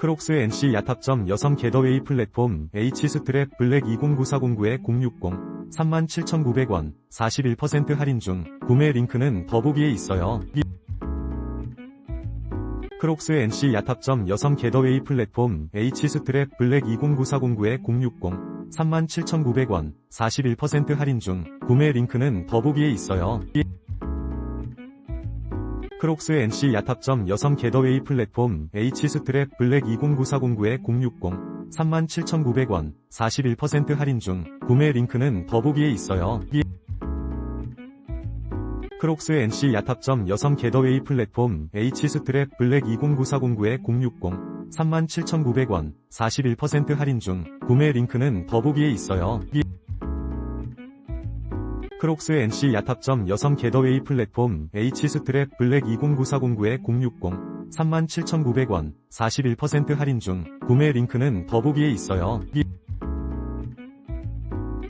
크록스 NC 야탑점 여성 게더웨이 플랫폼 H스트랩 블랙 20940구에 060 37,900원 41% 할인 중 구매 링크는 더보기에 있어요. 크록스 NC 야탑점 여성 게더웨이 플랫폼 H스트랩 블랙 20940구에 060 37,900원 41% 할인 중 구매 링크는 더보기에 있어요. 크록스 NC 야탑점 여성 게더웨이 플랫폼 H스트랩 블랙 20940구에 060 37,900원 41% 할인 중 구매 링크는 더보기에 있어요. 크록스 NC 야탑점 여성 게더웨이 플랫폼 H스트랩 블랙 20940구에 060 37,900원 41% 할인 중 구매 링크는 더보기에 있어요. 크록스 NC 야탑점 여성 게더웨이 플랫폼 H스트랩 블랙 20940구에 060 37,900원 41% 할인 중 구매 링크는 더보기에 있어요.